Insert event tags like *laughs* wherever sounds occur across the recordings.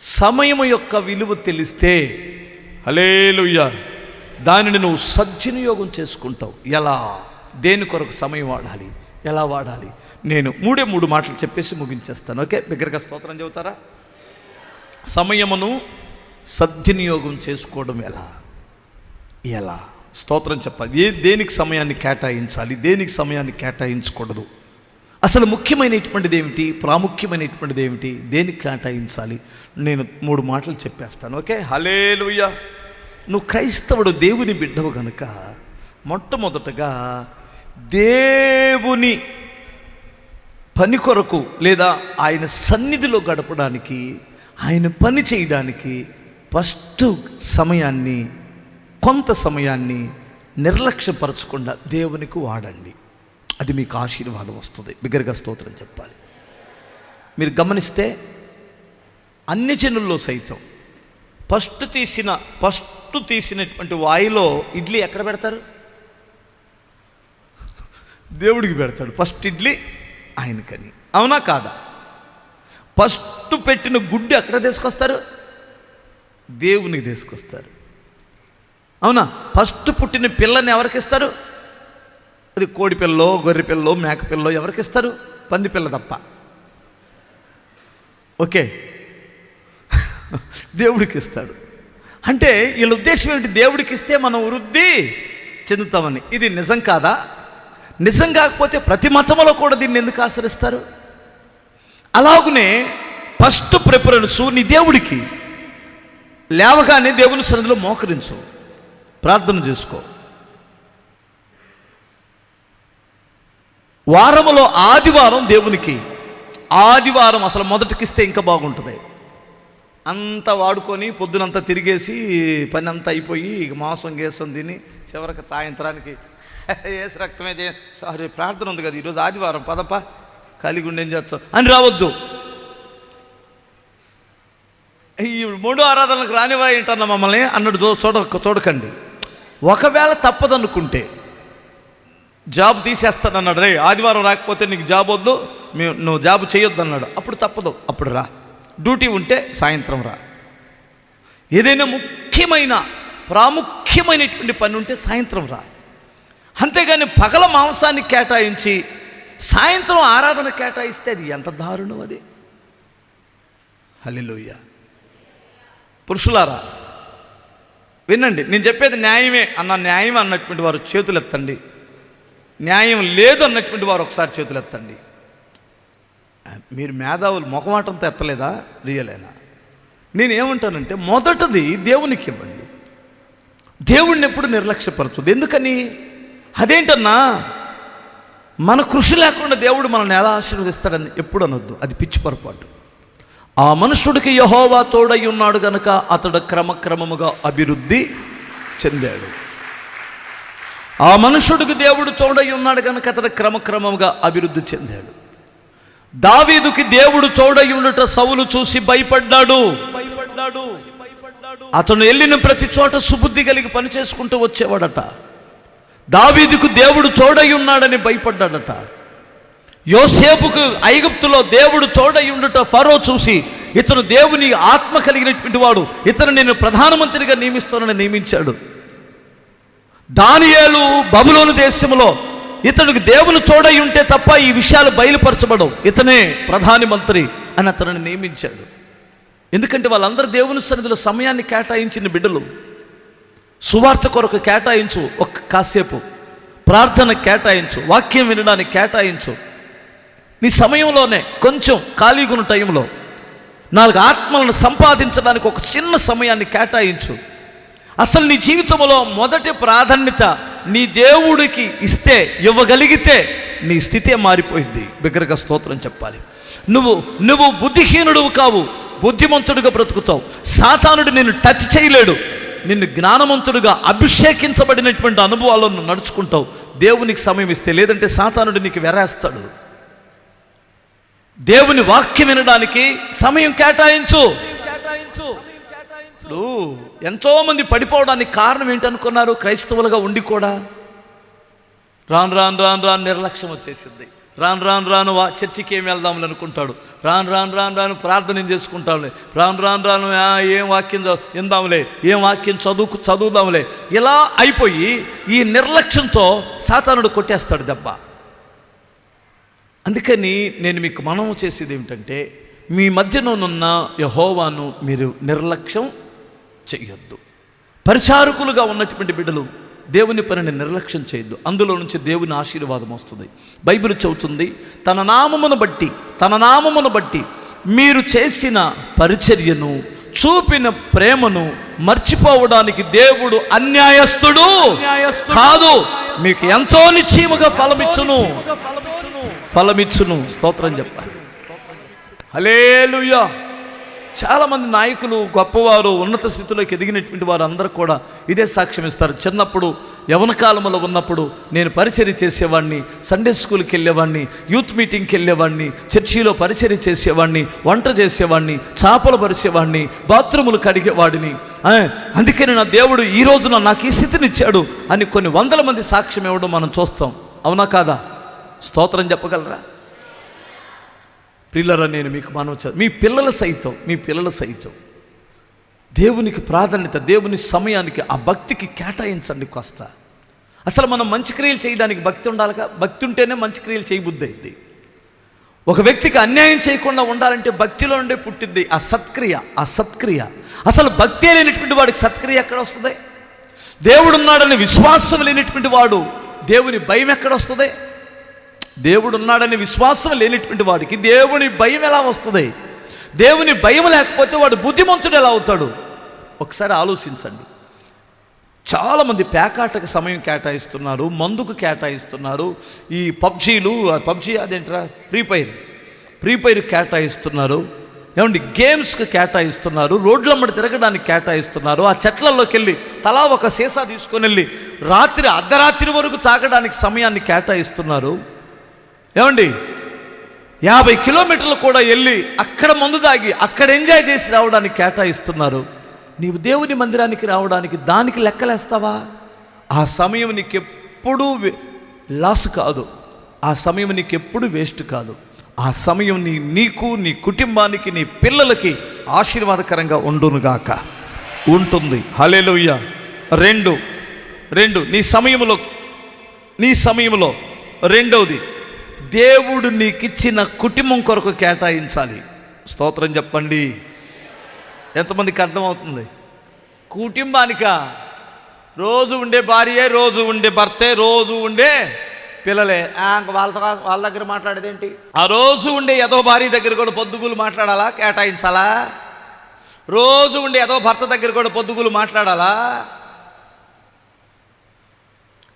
సమయం యొక్క విలువ తెలిస్తే హలేలుయ్య దానిని నువ్వు సద్వినియోగం చేసుకుంటావు. ఎలా? దేని కొరకు సమయం వాడాలి? ఎలా వాడాలి? నేను మూడే మూడు మాటలు చెప్పేసి ముగించేస్తాను. ఓకే? బిగ్గరగా స్తోత్రం చెబుతారా? సమయమును సద్వినియోగం చేసుకోవడం ఎలా? ఎలా? స్తోత్రం చెప్పాలి. ఏ దేనికి సమయాన్ని కేటాయించాలి? దేనికి సమయాన్ని కేటాయించకూడదు? అసలు ముఖ్యమైనటువంటిది ఏమిటి? ప్రాముఖ్యమైనటువంటిది ఏమిటి? దేనికి కేటాయించాలి? నేను మూడు మాటలు చెప్పేస్తాను ఓకే? హలేలుయ్య నువ్వు క్రైస్తవుడు దేవుని బిడ్డవు కనుక మొట్టమొదటగా దేవుని పని కొరకు లేదా ఆయన సన్నిధిలో గడపడానికి ఆయన పని చేయడానికి ఫస్ట్ సమయాన్ని కొంత సమయాన్ని నిర్లక్ష్యపరచకుండా దేవునికి వాడండి. అది మీకు ఆశీర్వాదం వస్తుంది. బిగ్గరగా స్తోత్రం చెప్పాలి. మీరు గమనిస్తే అన్ని జనుల్లో సైతం. ఫస్ట్ తీసిన ఫస్ట్ తీసినటువంటి వాయిలో ఇడ్లీ ఎక్కడ పెడతారు? దేవుడికి పెడతాడు. ఫస్ట్ ఇడ్లీ ఆయనకని. అవునా కాదా? ఫస్ట్ పెట్టిన గుడ్డు ఎక్కడ తీసుకొస్తారు? దేవునికి తీసుకొస్తారు. అవునా? ఫస్ట్ పుట్టిన పిల్లని ఎవరికి ఇస్తారు? అది కోడి పిల్లో గొర్రె పిల్లో మేక పిల్లో ఎవరికి ఇస్తారు? పంది పిల్ల తప్ప. ఓకే. దేవుడికి ఇస్తాడు అంటే వీళ్ళ ఉద్దేశం ఏంటి దేవుడికి ఇస్తే మనం వృద్ధి చెందుతామని. ఇది నిజం కాదా? నిజం కాకపోతే ప్రతి మతంలో కూడా దీన్ని ఎందుకు ఆచరిస్తారు అలాగునే ఫస్ట్ ప్రిఫరెన్స్ నీ దేవుడికి లేవగానే దేవుని సన్నిధిలో మోకరించు. ప్రార్థన చేసుకో. వారములో ఆదివారం దేవునికి ఆదివారం అసలు మొదటికిస్తే ఇంకా బాగుంటుంది. అంతా వాడుకొని పొద్దునంతా తిరిగేసి పని అంతా అయిపోయి ఇక మాంసం గేసం తిని చివరికి సాయంత్రానికి *laughs* ఏసు రక్తమే చేయ సారీ ప్రార్థన ఉంది కదా ఈరోజు ఆదివారం. పదప. కలిగుండి ఉండి ఏం చేస్తావు? అని రావద్దు. ఈ మూడో ఆరాధనలకు రానివా ఏంటన్న మమ్మల్ని? అన్నట్టు చూ- చూడ చూడకండి. ఒకవేళ తప్పదనుకుంటే జాబ్ తీసేస్తానన్నాడు. రే ఆదివారం రాకపోతే నీకు జాబ్ వద్దు. మేము నువ్వు జాబ్ చేయొద్దు అన్నాడు అప్పుడు తప్పదు. అప్పుడు రా. డ్యూటీ ఉంటే సాయంత్రం రా. ఏదైనా ముఖ్యమైన ప్రాముఖ్యమైనటువంటి పని ఉంటే సాయంత్రం రా. అంతేగాని పగల మాంసాన్ని కేటాయించి సాయంత్రం ఆరాధన కేటాయిస్తే అది ఎంత దారుణం అది? హలిలోయ పురుషులారా వినండి నేను చెప్పేది న్యాయమే అన్న న్యాయం అన్నటువంటి వారు చేతులు ఎత్తండి న్యాయం లేదు అన్నటువంటి వారు ఒకసారి చేతులు ఎత్తండి మీరు మేధావులు ముఖమాటంతో ఎత్తలేదా? రియలేనా నేనేమంటానంటే మొదటది దేవునికి ఇవ్వండి. దేవుణ్ణి ఎప్పుడు నిర్లక్ష్యపరచదు ఎందుకని? అదేంటన్నా? మన కృషి లేకుండా దేవుడు మనల్ని ఎలా ఆశీర్వదిస్తాడని ఎప్పుడు అనొద్దు. అది పిచ్చి పొరపాటు. ఆ మనుషుడికి యహోవా తోడై ఉన్నాడు గనుక అతడు క్రమక్రమముగా అభివృద్ధి చెందాడు. ఆ మనుషుడికి దేవుడు తోడై ఉన్నాడు గనుక అతడు క్రమక్రమముగా అభివృద్ధి చెందాడు. దావీదుకి దేవుడు తోడై ఉండుట సౌలు చూసి భయపడ్డాడు. భయపడ్డాడు. అతను వెళ్ళిన ప్రతి చోట సుబుద్ధి కలిగి పని చేసుకుంటూ వచ్చేవాడట. దావీదుకు దేవుడు ఉన్నాడని భయపడ్డాడట. యోసేపుకు ఐగుప్తులో దేవుడు తోడై ఉండుట ఫరో చూసి ఇతను దేవుని ఆత్మ కలిగినటువంటి వాడు ఇతను నేను ప్రధానమంత్రిగా నియమిస్తానని నియమించాడు. దానియేలు బబులోను దేశంలో ఇతనికి దేవుని తోడై ఉంటే తప్ప ఈ విషయాలు బయలుపరచబడవు. ఇతనే ప్రధానమంత్రి అని అతనిని నియమించాడు. ఎందుకంటే వాళ్ళందరూ దేవుని సన్నిధిలో సమయాన్ని కేటాయించిన బిడ్డలు. సువార్త కొరకు కేటాయించు ఒక్క కాసేపు. ప్రార్థన కేటాయించు వాక్యం వినడానికి కేటాయించు. నీ సమయంలోనే కొంచెం ఖాళీగున్న టైంలో నాలుగు ఆత్మలను సంపాదించడానికి ఒక చిన్న సమయాన్ని కేటాయించు. అసలు నీ జీవితంలో మొదటి ప్రాధాన్యత నీ దేవుడికి ఇస్తే ఇవ్వగలిగితే నీ స్థితే మారిపోయింది. బిగ్గరగా స్తోత్రం చెప్పాలి. నువ్వు నువ్వు బుద్ధిహీనుడు కావు బుద్ధిమంతుడుగా బ్రతుకుతావు. సాతానుడు నిన్ను టచ్ చేయలేడు. నిన్ను జ్ఞానవంతుడుగా అభిషేకించబడినటువంటి అనుభవాలను నువ్వు నడుచుకుంటావు. దేవునికి సమయం ఇస్తే లేదంటే సాతానుడు నీకు వెరేస్తాడు. దేవుని వాక్యం వినడానికి సమయం కేటాయించు. ఇప్పుడు ఎంతోమంది పడిపోవడానికి కారణం ఏంటనుకున్నారు? క్రైస్తవులుగా ఉండి కూడా. రాను రాను రాను రాను నిర్లక్ష్యం వచ్చేసింది. రాను రాను రాను చర్చికి ఏం వెళ్దాములు అనుకుంటాడు. రాను రాను రాను రాను ప్రార్థన చేసుకుంటాడులే. రాను రాను రాను ఆ, ఏం వాక్యం చ- ఏం వాక్యం చదువు చదువుదాంలే. ఇలా అయిపోయి ఈ నిర్లక్ష్యంతో సాతానుడు కొట్టేస్తాడు దెబ్బ. అందుకని నేను మీకు మనము చేసేది ఏమిటంటే మీ మధ్యలోనున్న యహోవాను మీరు నిర్లక్ష్యం చెయ్యొద్దు పరిచారకులుగా ఉన్నటువంటి బిడ్డలు దేవుని పనిని నిర్లక్ష్యం చేయొద్దు. అందులో నుంచి దేవుని ఆశీర్వాదం వస్తుంది. బైబిల్ చెబుతుంది తన నామమును బట్టి తన నామమును బట్టి మీరు చేసిన పరిచర్యను చూపిన ప్రేమను మర్చిపోవడానికి దేవుడు అన్యాయస్తుడు కాదు. మీకు ఎంతో నిశ్చయముగా ఫలమిచ్చును. ఫలమిచ్చును. స్తోత్రం చెప్పాలి. హలేలుయా చాలామంది నాయకులు గొప్పవారు ఉన్నత స్థితిలోకి ఎదిగినటువంటి వారు అందరూ కూడా ఇదే సాక్ష్యం ఇస్తారు. చిన్నప్పుడు యవన కాలంలో ఉన్నప్పుడు నేను పరిచర్య చేసేవాడిని సండే స్కూల్కి వెళ్ళేవాడిని యూత్ మీటింగ్కి వెళ్ళేవాడిని చర్చిలో పరిచర్య చేసేవాడిని వంట చేసేవాడిని చేపలు పరిచేవాడిని బాత్రూములు కడిగేవాడిని. అందుకని నా దేవుడు ఈ రోజున నాకు ఈ స్థితినిచ్చాడు అని కొన్ని వందల మంది సాక్ష్యం ఇవ్వడం మనం చూస్తాం. అవునా కాదా? స్తోత్రం చెప్పగలరా? పిల్లరా నేను మీకు మనవ మీ పిల్లల సైతం మీ పిల్లల సైతం. దేవునికి ప్రాధాన్యత దేవుని సమయానికి ఆ భక్తికి కేటాయించండి కాస్త. అసలు మనం మంచి క్రియలు చేయడానికి భక్తి ఉండాలిగా భక్తి ఉంటేనే మంచి క్రియలు చేయబుద్ధి అయింది ఒక వ్యక్తికి అన్యాయం చేయకుండా ఉండాలంటే భక్తిలో ఉండే పుట్టిద్ది ఆ సత్క్రియ ఆ సత్క్రియ. అసలు భక్తి లేనటువంటి వాడికి సత్క్రియ ఎక్కడ వస్తుంది? దేవుడున్నాడని విశ్వాసం లేనటువంటి వాడు దేవుని భయం ఎక్కడ వస్తుంది? దేవుడు ఉన్నాడని విశ్వాసం లేనిటువంటి వాడికి దేవుని భయం ఎలా వస్తుంది? దేవుని భయం లేకపోతే వాడు బుద్ధిమంతుడు ఎలా అవుతాడు? ఒకసారి ఆలోచించండి. చాలామంది పేకాటకు సమయం కేటాయిస్తున్నారు మందుకు కేటాయిస్తున్నారు. ఈ పబ్జీలు పబ్జీ అదేంట్రా? ఫ్రీ ఫైర్ ఫ్రీ ఫైర్ కేటాయిస్తున్నారు. ఏమండి? గేమ్స్కి కేటాయిస్తున్నారు. రోడ్లమ్మడి తిరగడానికి కేటాయిస్తున్నారు. ఆ చెట్లలోకి వెళ్ళి తలా ఒక సీసా తీసుకొని వెళ్ళి రాత్రి అర్ధరాత్రి వరకు తాగడానికి సమయాన్ని కేటాయిస్తున్నారు. ఏమండి? యాభై కిలోమీటర్లు కూడా వెళ్ళి అక్కడ మందు దాగి అక్కడ ఎంజాయ్ చేసి రావడానికి కేటాయిస్తున్నారు. నీవు దేవుని మందిరానికి రావడానికి దానికి లెక్కలేస్తావా? ఆ సమయం నీకెప్పుడు లాస్ కాదు. ఆ సమయం నీకెప్పుడు వేస్ట్ కాదు. ఆ సమయం నీ నీకు నీ కుటుంబానికి నీ పిల్లలకి ఆశీర్వాదకరంగా ఉండునుగాక ఉంటుంది. హలేలుయ్య రెండు. రెండు. నీ సమయంలో నీ సమయంలో రెండవది దేవుడు నీకిచ్చిన కుటుంబం కొరకు కేటాయించాలి. స్తోత్రం చెప్పండి. ఎంతమందికి అర్థమవుతుంది? కుటుంబానిక? రోజు ఉండే భార్యే రోజు ఉండే భర్తే రోజు ఉండే పిల్లలే. ఆ, వాళ్ళతో వాళ్ళ దగ్గర మాట్లాడేదేంటి? ఆ రోజు ఉండే ఏదో భార్య దగ్గర కూడా పొద్దుగులు మాట్లాడాలా? కేటాయించాలా? రోజు ఉండే ఏదో భర్త దగ్గర కూడా పొద్దుగులు మాట్లాడాలా?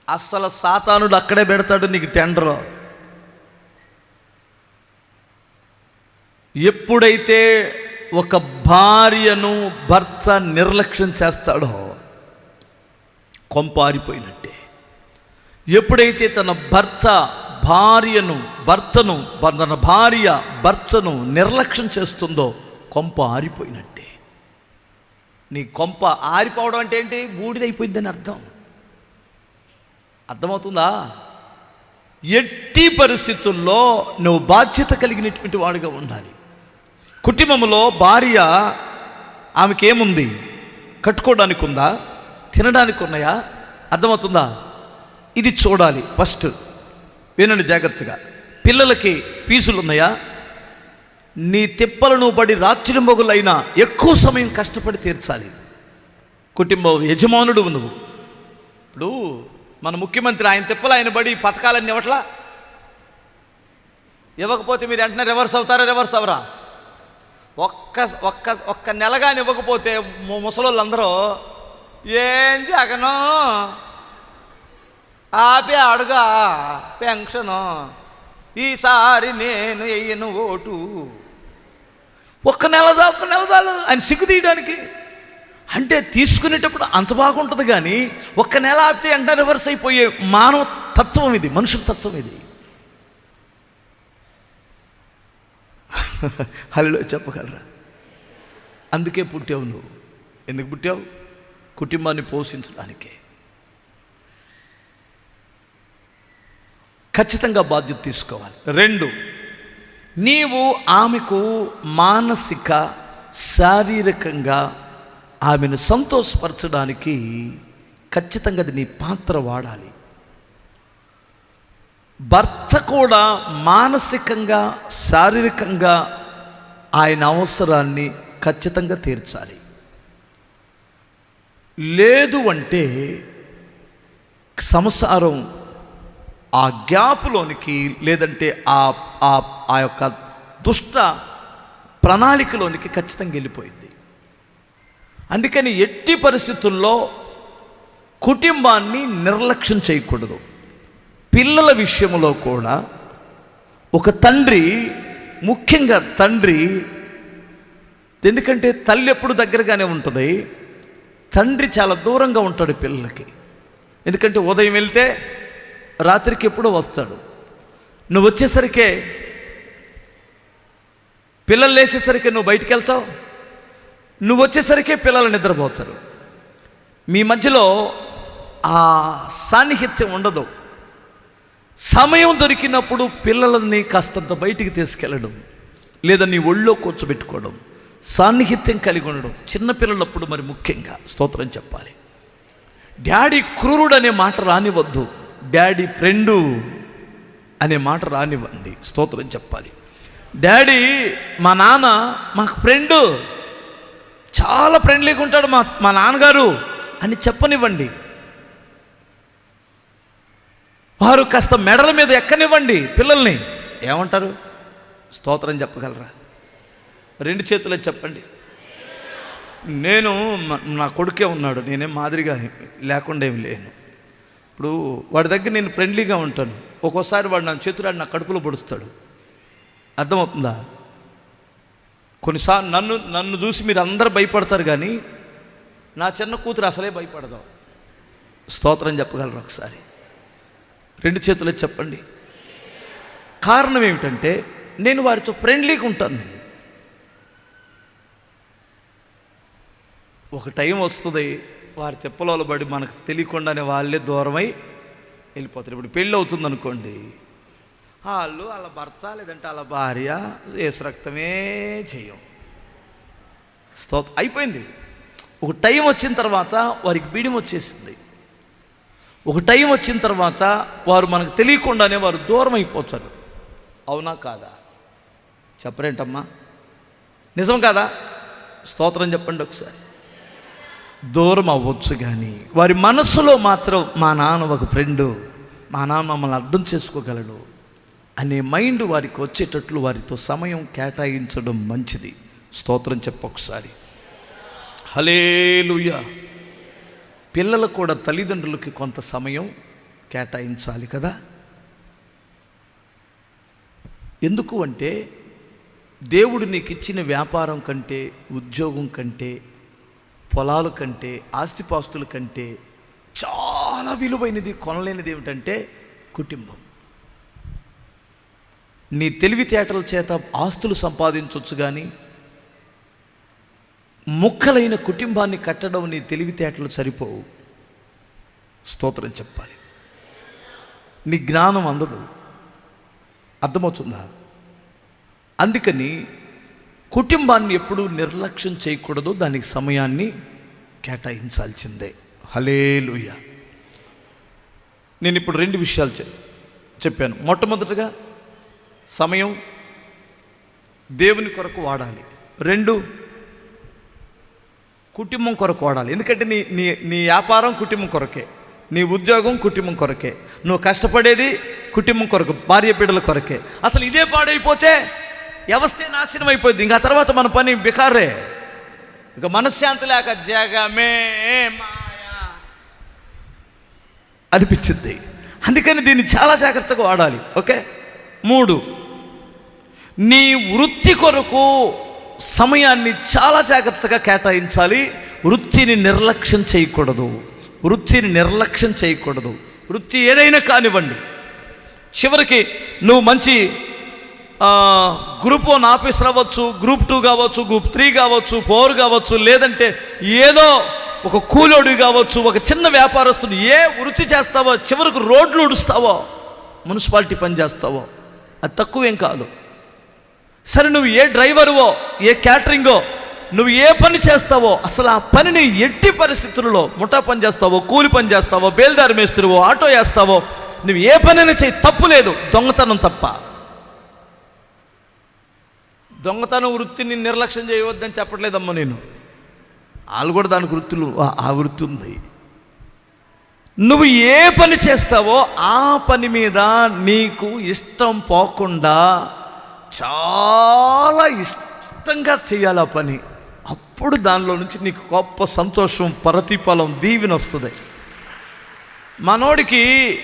అస్సలు సాతానుడు అక్కడే పెడతాడు నీకు టెండర్. ఎప్పుడైతే ఒక భార్యను భర్త నిర్లక్ష్యం చేస్తాడో కొంపారిపోయినట్టే. ఎప్పుడైతే తన భర్త భార్యను భర్తను తన భార్య భర్తను నిర్లక్ష్యం చేస్తుందో కొంప ఆరిపోయినట్టే నీ కొంప ఆరిపోవడం అంటే ఏంటి? బూడిదైపోయిందని అర్థం. అర్థమవుతుందా? ఎట్టి పరిస్థితుల్లో నువ్వు బాధ్యత కలిగినటువంటి వాడిగా ఉండాలి. కుటుంబంలో భార్య ఆమెకి ఏముంది కట్టుకోవడానికి ఉందా తినడానికి ఉన్నాయా అర్థమవుతుందా? ఇది చూడాలి ఫస్ట్. వినండి జాగ్రత్తగా. పిల్లలకి పీసులు ఉన్నాయా నీ తిప్పలను పడి రాత్రి మొగులైనా ఎక్కువ సమయం కష్టపడి తీర్చాలి. కుటుంబం యజమానుడు నువ్వు. ఇప్పుడు మన ముఖ్యమంత్రి ఆయన తిప్పలు ఆయన బడి పథకాలన్నీ ఇవ్వట్లా? ఇవ్వకపోతే మీరు వెంటనే రివర్స్ అవుతారా రివర్స్ అవరా ఒక్క ఒక్క ఒక్క నెలగాని ఇవ్వకపోతే ముసలోళ్ళందరూ ఏం జగను? ఆపే అడుగా పెన్షను. ఈసారి నేను వెయ్యను ఓటు. ఒక్క నెల దా ఒక్క నెల చాలు ఆయన సిగ్గు తీయడానికి. అంటే తీసుకునేటప్పుడు అంత బాగుంటుంది కానీ ఒక్క నెల ఆపితే వెంటనే రివర్స్ అయిపోయే మానవ తత్వం ఇది మనుషుల తత్వం ఇది. *laughs* హలో చెప్పగలరా? అందుకే పుట్టావు నువ్వు. ఎందుకు పుట్టావు? కుటుంబాన్ని పోషించడానికే. ఖచ్చితంగా బాధ్యత తీసుకోవాలి. రెండు. నీవు ఆమెకు మానసిక శారీరకంగా ఆమెను సంతోషపరచడానికి ఖచ్చితంగా అది నీ పాత్ర వాడాలి. భర్త కూడా మానసికంగా శారీరకంగా ఆయన అవసరాన్ని ఖచ్చితంగా తీర్చాలి. లేదు అంటే సంసారం ఆ గ్యాప్లోనికి లేదంటే ఆ ఆ ఆ యొక్క దుష్ట ప్రణాళికలోనికి ఖచ్చితంగా వెళ్ళిపోయింది. అందుకని ఎట్టి పరిస్థితుల్లో కుటుంబాన్ని నిర్లక్ష్యం చేయకూడదు. పిల్లల విషయంలో కూడా ఒక తండ్రి ముఖ్యంగా తండ్రి ఎందుకంటే తల్లి ఎప్పుడు దగ్గరగానే ఉంటుంది తండ్రి చాలా దూరంగా ఉంటాడు పిల్లలకి. ఎందుకంటే ఉదయం వెళ్తే రాత్రికి ఎప్పుడో వస్తాడు. నువ్వు వచ్చేసరికే పిల్లలు లేచేసరికి నువ్వు బయటికి వెళ్తావు నువ్వు వచ్చేసరికే పిల్లలు నిద్రపోతారు. మీ మధ్యలో ఆ సాన్నిహిత్యం ఉండదు. సమయం దొరికినప్పుడు పిల్లలని కాస్తంత బయటికి తీసుకెళ్ళడం లేదా నీ ఒళ్ళో కూర్చోబెట్టుకోవడం సాన్నిహిత్యం కలిగి ఉండడం చిన్నపిల్లలప్పుడు మరి ముఖ్యంగా స్తోత్రం చెప్పాలి. డాడీ క్రూరుడు అనే మాట రానివద్దు డాడీ ఫ్రెండు అనే మాట రానివ్వండి స్తోత్రం చెప్పాలి. డాడీ మా నాన్న మాకు ఫ్రెండు చాలా ఫ్రెండ్లీగా ఉంటాడు మా మా నాన్నగారు అని చెప్పనివ్వండి. వారు కాస్త మెడల మీద ఎక్కనివ్వండి పిల్లల్ని. ఏమంటారు? స్తోత్రం చెప్పగలరా? రెండు చేతులు చెప్పండి. నేను నా కొడుకే ఉన్నాడు. నేనేం మాదిరిగా లేకుండా ఏమి లేను. ఇప్పుడు వాడి దగ్గర నేను ఫ్రెండ్లీగా ఉంటాను. ఒక్కోసారి వాడు నా చేతులాడి నా కడుపులో పొడుస్తాడు. అర్థమవుతుందా? కొన్నిసార్లు నన్ను నన్ను చూసి మీరు అందరు భయపడతారు కానీ నా చిన్న కూతురు అసలే భయపడదాం. స్తోత్రం చెప్పగలరు ఒకసారి? రెండు చేతులు చెప్పండి. కారణం ఏమిటంటే నేను వారితో ఫ్రెండ్లీగా ఉంటాను నేను. ఒక టైం వస్తుంది వారి తెప్పలలో పడి మనకు తెలియకుండానే వాళ్ళే దూరమై వెళ్ళిపోతారు. ఇప్పుడు పెళ్ళి అవుతుంది అనుకోండి వాళ్ళు వాళ్ళ భర్త లేదంటే వాళ్ళ భార్య ఏసు రక్తమే చేయం స్తోత అయిపోయింది. ఒక టైం వచ్చిన తర్వాత వారికి బీడిం వచ్చేసింది ఒక టైం వచ్చిన తర్వాత వారు మనకు తెలియకుండానే వారు దూరం అయిపోతారు. అవునా కాదా? చెప్పరేంటమ్మా? నిజం కాదా? స్తోత్రం చెప్పండి ఒకసారి. దూరం అవ్వచ్చు కానీ వారి మనసులో మాత్రం మా నాన్న ఒక ఫ్రెండు మా నాన్న మమ్మల్ని అర్థం చేసుకోగలడు అనే మైండ్ వారికి వచ్చేటట్లు వారితో సమయం కేటాయించడం మంచిది. స్తోత్రం చెప్పొకసారి హలేలుయ పిల్లలు కూడా తల్లిదండ్రులకి కొంత సమయం కేటాయించాలి కదా? ఎందుకు అంటే దేవుడు నీకు ఇచ్చిన వ్యాపారం కంటే ఉద్యోగం కంటే పొలాల కంటే ఆస్తిపాస్తుల కంటే చాలా విలువైనది కొనలేనిది ఏమిటంటే కుటుంబం. నీ తెలివితేటల చేత ఆస్తులు సంపాదించవచ్చు కానీ ముక్కలైన కుటుంబాన్ని కట్టడం నీ తెలివితేటలు సరిపోవు. స్తోత్రం చెప్పాలి. నీ జ్ఞానం అందదు. అర్థమవుతుందా? అందుకని కుటుంబాన్ని ఎప్పుడూ నిర్లక్ష్యం చేయకూడదు దానికి సమయాన్ని కేటాయించాల్సిందే. హలేలుయ నేను ఇప్పుడు రెండు విషయాలు చెప్ చెప్పాను. మొట్టమొదటగా సమయం దేవుని కొరకు వాడాలి. రెండు కుటుంబం కొరకు వాడాలి ఎందుకంటే నీ నీ నీ వ్యాపారం కుటుంబం కొరకే. నీ ఉద్యోగం కుటుంబం కొరకే. నువ్వు కష్టపడేది కుటుంబం కొరకు భార్య బిడ్డల కొరకే. అసలు ఇదే పాడైపోతే వ్యవస్థే నాశనం అయిపోయింది. ఇంకా తర్వాత మన పని బికారే. ఇక మనశ్శాంతి లేక జగమే మాయా. అనిపించింది. అందుకని దీన్ని చాలా జాగ్రత్తగా వాడాలి. ఓకే? మూడు. నీ వృత్తి కొరకు సమయాన్ని చాలా జాగ్రత్తగా కేటాయించాలి. వృత్తిని నిర్లక్ష్యం చేయకూడదు. వృత్తిని నిర్లక్ష్యం చేయకూడదు. వృత్తి ఏదైనా కానివ్వండి. చివరికి నువ్వు మంచి గ్రూప్ వన్ ఆఫీసర్ అవ్వచ్చు గ్రూప్ టూ కావచ్చు గ్రూప్ త్రీ కావచ్చు ఫోర్ కావచ్చు లేదంటే ఏదో ఒక కూలోడు కావచ్చు ఒక చిన్న వ్యాపారస్తుడు ఏ వృత్తి చేస్తావో చివరికి రోడ్లు ఉడుస్తావో మున్సిపాలిటీ పని చేస్తావో అది తక్కువేం కాదు. సరే నువ్వు ఏ డ్రైవరువో ఏ క్యాటరింగో నువ్వు ఏ పని చేస్తావో అసలు ఆ పనిని ఎట్టి పరిస్థితుల్లో ముఠా పని చేస్తావో కూలి పని చేస్తావో బేల్దారి మేస్తురువో ఆటో వేస్తావో నువ్వు ఏ పనైనా చేయి తప్పు లేదు దొంగతనం తప్ప. దొంగతనం వృత్తిని నిర్లక్ష్యం చేయవద్దని చెప్పట్లేదమ్మా నేను. వాళ్ళు కూడా దానికి వృత్తులు ఆ వృత్తి ఉంది. నువ్వు ఏ పని చేస్తావో ఆ పని మీద నీకు ఇష్టం పోకుండా చాలా ఇష్టంగా చేయాలి ఆ పని. అప్పుడు దానిలో నుంచి నీకు గొప్ప సంతోషం ప్రతిఫలం దీవెన వస్తుంది. మనోడికి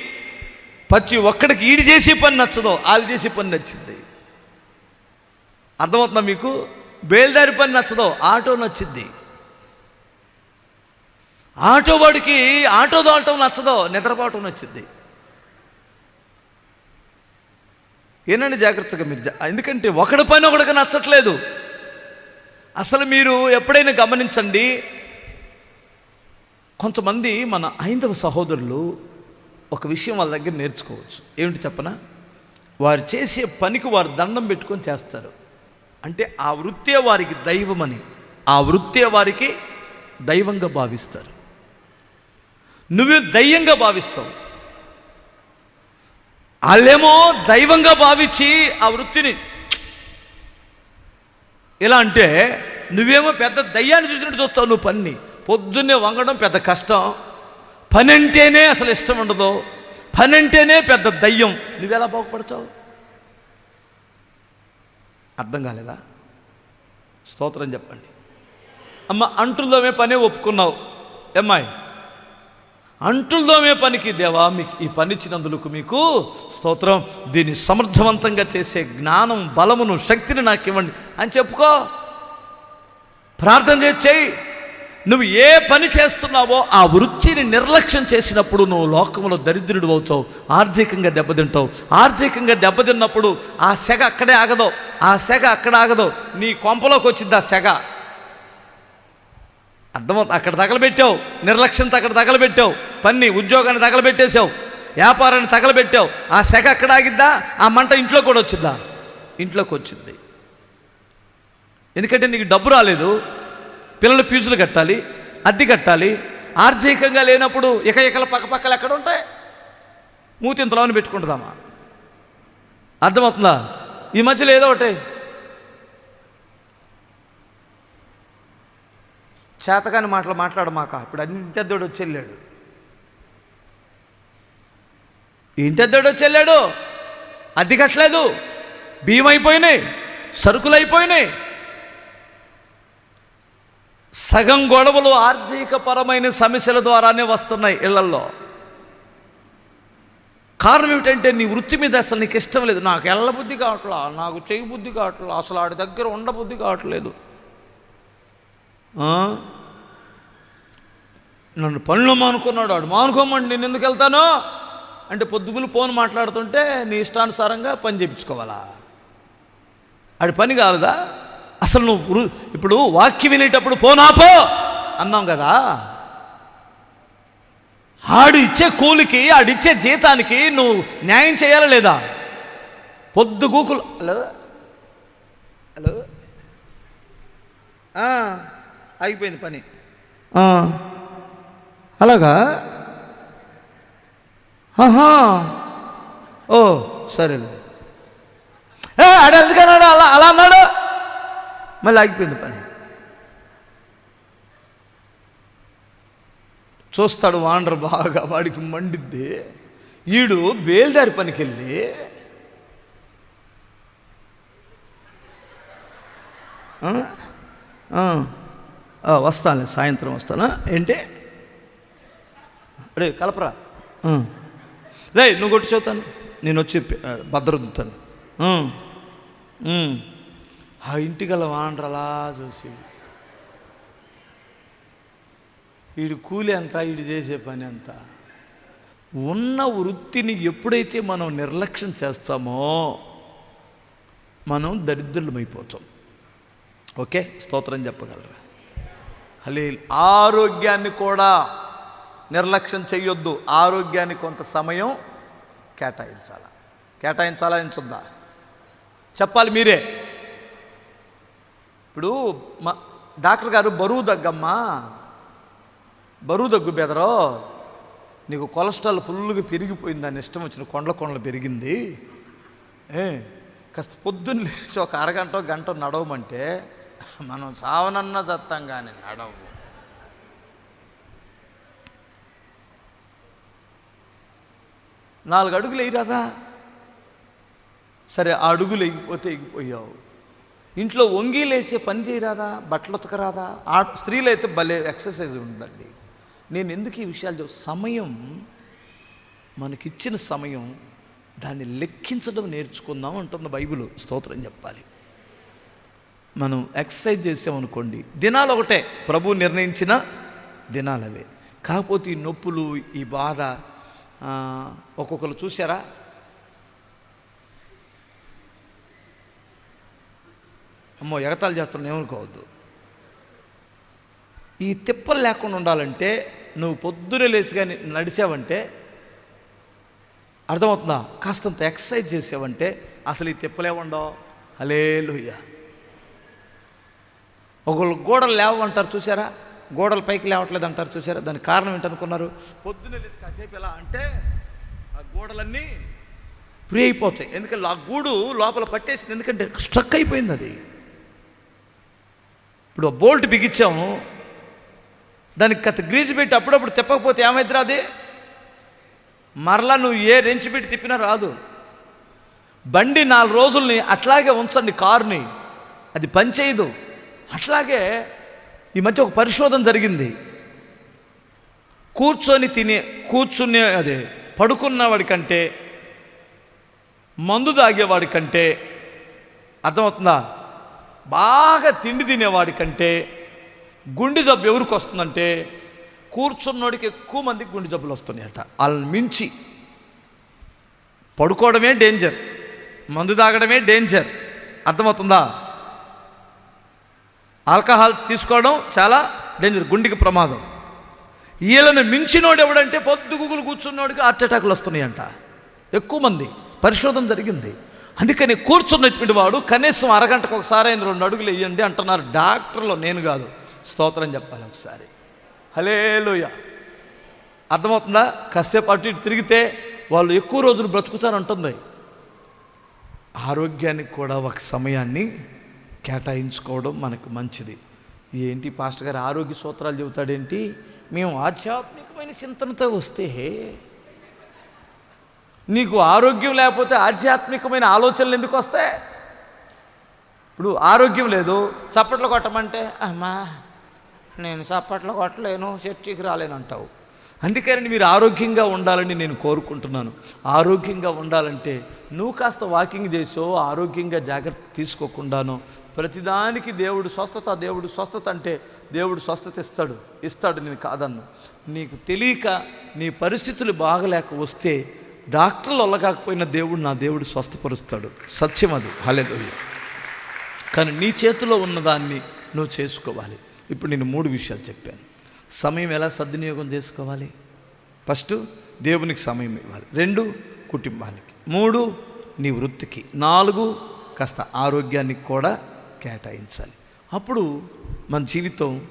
ప్రతి ఒక్కడికి ఈడు చేసే పని నచ్చదో వాళ్ళు చేసే పని నచ్చింది. అర్థమవుతుందా మీకు? బేల్దారి పని నచ్చదో ఆటో నచ్చింది. ఆటో వాడికి ఆటో దాటం నచ్చదో నిద్రపోవటం నచ్చింది. ఏనండి జాగ్రత్తగా మీరు ఎందుకంటే ఒకడి పైన ఒకడికి నచ్చట్లేదు. అసలు మీరు ఎప్పుడైనా గమనించండి కొంతమంది మన ఐందవ సహోదరులు ఒక విషయం వాళ్ళ దగ్గర నేర్చుకోవచ్చు. ఏమిటి చెప్పనా? వారు చేసే పనికి వారు దండం పెట్టుకొని చేస్తారు. అంటే ఆ వృత్తే వారికి దైవమని ఆ వృత్తే వారికి దైవంగా భావిస్తారు. నువ్వు దయ్యంగా భావిస్తావు. వాళ్ళేమో దైవంగా భావించి ఆ వృత్తిని. ఎలా అంటే నువ్వేమో పెద్ద దయ్యాన్ని చూసినట్టు చూస్తావు నువ్వు పని పొద్దున్నే వంగడం పెద్ద కష్టం. పని అంటేనే అసలు ఇష్టం ఉండదు. పని అంటేనే పెద్ద దయ్యం. నువ్వెలా బాగుపడతావు? అర్థం కాలేదా? స్తోత్రం చెప్పండి. అమ్మ అంటుల్లోమే పనే ఒప్పుకున్నావు. అమ్మాయి అంటుల్లోమే పనికి దేవా మీకు ఈ పని ఇచ్చినందుకు మీకు స్తోత్రం. దీన్ని సమర్థవంతంగా చేసే జ్ఞానం బలమును శక్తిని నాకు ఇవ్వండి. అని చెప్పుకో. ప్రార్థన చేయి నువ్వు ఏ పని చేస్తున్నావో ఆ వృత్తిని నిర్లక్ష్యం చేసినప్పుడు నువ్వు లోకంలో దరిద్రుడు అవుతావు ఆర్థికంగా దెబ్బతింటావు. ఆర్థికంగా దెబ్బతిన్నప్పుడు ఆ సెగ అక్కడే ఆగదు. ఆ సెగ అక్కడ ఆగదు. నీ కొంపలోకి వచ్చింది ఆ సెగ. అర్థమవుతుంది అక్కడ తగలబెట్టావు. నిర్లక్ష్యంతో అక్కడ తగలబెట్టావు. పన్ని ఉద్యోగాన్ని తగలబెట్టేశావు. వ్యాపారాన్ని తగలబెట్టావు. ఆ శక అక్కడ ఆగిద్దా? ఆ మంట ఇంట్లో కూడా వచ్చిందా ఇంట్లోకి వచ్చింది. ఎందుకంటే నీకు డబ్బు రాలేదు. పిల్లలు ఫీజులు కట్టాలి అద్దె కట్టాలి. ఆర్థికంగా లేనప్పుడు ఇక ఇకల పక్కపక్కలు ఎక్కడ ఉంటాయి? మూతింతలోని పెట్టుకుంటుందామా అర్థమవుతుందా? ఈ మధ్యలో ఏదో ఒకటి చేతకాని మాటలు మాట్లాడమాక. ఇప్పుడు ఇంటెద్దోడు వచ్చి వెళ్ళాడు. ఇంటెద్దోడు వచ్చి వెళ్ళాడు. అద్దె కట్టలేదు బియ్యం అయిపోయినాయి సరుకులు అయిపోయినాయి సగం గొడవలు ఆర్థికపరమైన సమస్యల ద్వారానే వస్తున్నాయి ఇళ్ళల్లో. కారణం ఏమిటంటే నీ వృత్తి మీద అసలు నీకు ఇష్టం లేదు. నాకు ఎల్ల బుద్ధి కావట్లా నాకు చెయ్యి బుద్ధి కావట్లా అసలు ఆడి దగ్గర ఉండ బుద్ధి కావట్లేదు. నన్ను పనులు మానుకున్నాడు వాడు మానుకోమండి నేను ఎందుకు వెళ్తాను? అంటే పొద్దుగులు ఫోన్ మాట్లాడుతుంటే నీ ఇష్టానుసారంగా పని చేయించుకోవాలా? ఆడి పని కాలదా అసలు నువ్వు ఇప్పుడు వాక్యం వినేటప్పుడు ఫోన్ ఆపో! అన్నాం కదా? ఆడు ఇచ్చే కూలికి ఆడిచ్చే జీతానికి నువ్వు న్యాయం చేయాలా లేదా? పొద్దు గూకులు హలో? హలో? అయిపోయింది పని. అలాగా? ఆహా. ఓ సరేలే. ఏ ఆడ ఎందుకన్నాడు అలా అలా అన్నాడు. మళ్ళీ ఆగిపోయింది పని. చూస్తాడు వాండర్ బాగా వాడికి మండిద్ది. ఈడు బేల్దారి పనికి వెళ్ళి ఆ? వస్తాను సాయంత్రం వస్తానా? ఏంటి? రే కలపరా. రే నువ్వు కొట్టి చెబుతాను. నేను వచ్చి భద్రదుతాను ఆ. వాండ్ర అలా చూసి. వీడి కూలి ఎంత వీడు చేసే పని ఎంత? ఉన్న వృత్తిని ఎప్పుడైతే మనం నిర్లక్ష్యం చేస్తామో మనం దరిద్రులమైపోతాం. ఓకే? స్తోత్రం చెప్పగలరా? హలే ఆరోగ్యాన్ని కూడా నిర్లక్ష్యం చేయొద్దు ఆరోగ్యాన్ని కొంత సమయం కేటాయించాలా? కేటాయించాలా ఎంచుద్దా చెప్పాలి మీరే. ఇప్పుడు మా డాక్టర్ గారు బరువు దగ్గమ్మా. బరువు దగ్గు బెదరో. నీకు కొలెస్ట్రాల్ ఫుల్గా పెరిగిపోయింది దాని ఇష్టం వచ్చిన కొండల కొండలు పెరిగింది. కాస్త పొద్దున్న లేచి ఒక అరగంట గంట నడవమంటే మనం సావనన్న చత్తాం కానీ నడవు. నాలుగు అడుగులు వేయరాదా సరే ఆ అడుగులు ఎగిపోతే ఎగిపోయావు ఇంట్లో వంగిలేసే పని చేయరాదా బట్టలు ఉతకరాదా ఆ స్త్రీలు అయితే భలే ఎక్సర్సైజ్ ఉందండి. నేను ఎందుకు ఈ విషయాలు చెప్ సమయం మనకిచ్చిన సమయం దాన్ని లెక్కించడం నేర్చుకుందాం అంటుంది బైబిల్. స్తోత్రం చెప్పాలి. మనం ఎక్సర్సైజ్ చేసామనుకోండి దినాలు ఒకటే ప్రభు నిర్ణయించిన దినాలు అవే కాకపోతే ఈ నొప్పులు ఈ బాధ ఒక్కొక్కరు చూసారా అమ్మో ఎగతాలు చేస్తున్నా ఏమనుకోవద్దు. ఈ తిప్పలు లేకుండా ఉండాలంటే నువ్వు పొద్దునే లేచి కానీ నడిచావంటే అర్థమవుతుందా? కాస్తంత ఎక్సర్సైజ్ చేసావంటే అసలు ఈ తిప్పలే ఉండవు హలేలుయ్య ఒకళ్ళు గోడలు లేవంటారు చూసారా గోడలు పైకి లేవట్లేదు అంటారు చూసారా దానికి కారణం ఏంటనుకున్నారు? పొద్దున్నే లేచి కాసేపు ఎలా అంటే ఆ గోడలన్నీ ఫ్రీ అయిపోతాయి. ఎందుకంటే ఆ గూడు లోపల పట్టేసింది. ఎందుకంటే స్ట్రక్ అయిపోయింది అది. ఇప్పుడు బోల్ట్ బిగించాము. దానికి కథ గ్రీజు పెట్టి అప్పుడప్పుడు తిప్పకపోతే ఏమైద్దిరా అది? మరలా నువ్వు ఏ రెంచి పెట్టి తిప్పినా రాదు. బండి నాలుగు రోజుల్ని అట్లాగే ఉంచండి కారుని. అది పనిచేయదు అట్లాగే ఈ మధ్య ఒక పరిశోధన జరిగింది. కూర్చొని తినే కూర్చునే అదే పడుకున్నవాడి కంటే మందు తాగేవాడి కంటే అర్థమవుతుందా? బాగా తిండి తినేవాడి కంటే గుండె జబ్బు ఎవరికి వస్తుందంటే కూర్చున్నోడికి ఎక్కువ మందికి గుండె జబ్బులు వస్తున్నాయట. వాళ్ళని మించి. పడుకోవడమే డేంజర్ మందు తాగడమే డేంజర్ అర్థమవుతుందా? ఆల్కహాల్ తీసుకోవడం చాలా డేంజర్ గుండెకి ప్రమాదం. వీళ్ళని మించినోడు ఎవడంటే పొద్దుగుగులు కూర్చున్నోడికి హార్ట్ అటాకులు వస్తున్నాయంట. ఎక్కువ మంది పరిశోధన జరిగింది. అందుకని కూర్చున్నటువంటి వాడు కనీసం అరగంటకు ఒకసారి ఆయన రెండు అడుగులు వేయండి అంటున్నారు డాక్టర్లో. నేను కాదు స్తోత్రం చెప్పాలి ఒకసారి. హలేలుయ అర్థమవుతుందా? కాసేపు అటు ఇటు తిరిగితే వాళ్ళు ఎక్కువ రోజులు బ్రతుకుతారంటుంది. ఆరోగ్యానికి కూడా ఒక సమయాన్ని కేటాయించుకోవడం మనకు మంచిది. ఏంటి పాస్టర్ గారు ఆరోగ్య సూత్రాలు చెబుతాడేంటి? మేము ఆధ్యాత్మికమైన చింతనతో వస్తే నీకు ఆరోగ్యం లేకపోతే ఆధ్యాత్మికమైన ఆలోచనలు ఎందుకు వస్తాయి? ఇప్పుడు ఆరోగ్యం లేదు చప్పట్లు కొట్టమంటే అమ్మా నేను చప్పట్లు కొట్టలేను చర్చికి రాలేను అంటావు. అందుకని మీరు ఆరోగ్యంగా ఉండాలని నేను కోరుకుంటున్నాను. ఆరోగ్యంగా ఉండాలంటే నువ్వు కాస్త వాకింగ్ చేసో ఆరోగ్యంగా జాగ్రత్త తీసుకోకుండానో ప్రతిదానికి దేవుడు స్వస్థత దేవుడు స్వస్థత అంటే దేవుడు స్వస్థత ఇస్తాడు. ఇస్తాడు నేను కాదన్ను. నీకు తెలియక నీ పరిస్థితులు బాగలేక వస్తే డాక్టర్లు వల్లకాకపోయినా దేవుడు నా దేవుడు స్వస్థపరుస్తాడు. సత్యం అది. హలేదు కానీ నీ చేతిలో ఉన్నదాన్ని నువ్వు చేసుకోవాలి. ఇప్పుడు నేను మూడు విషయాలు చెప్పాను. సమయం ఎలా సద్వినియోగం చేసుకోవాలి? ఫస్ట్ దేవునికి సమయం ఇవ్వాలి. రెండు కుటుంబానికి. మూడు నీ వృత్తికి. నాలుగు కాస్త ఆరోగ్యానికి కూడా కేటాయించాలి. అప్పుడు మన జీవితం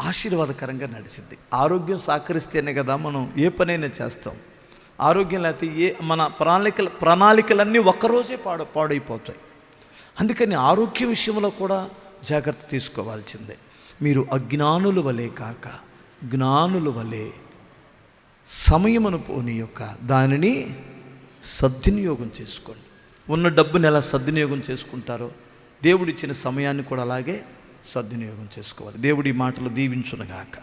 ఆశీర్వాదకరంగా నడిచింది ఆరోగ్యం సహకరిస్తేనే కదా మనం ఏ పనైనా చేస్తాం. ఆరోగ్యం లేకపోతే ఏ మన ప్రణాళికలు ప్రణాళికలన్నీ ఒక్కరోజే పాడు పాడైపోతాయి. అందుకని ఆరోగ్య విషయంలో కూడా జాగ్రత్త తీసుకోవాల్సిందే. మీరు అజ్ఞానుల వలె కాక జ్ఞానుల వలె సమయమును పోని యొక్క దానిని సద్వినియోగం చేసుకోండి. ఉన్న డబ్బుని ఎలా సద్వినియోగం చేసుకుంటారో దేవుడిచ్చిన సమయాన్ని కూడా అలాగే సద్వినియోగం చేసుకోవాలి. దేవుడి మాటలు దీవించునుగాక.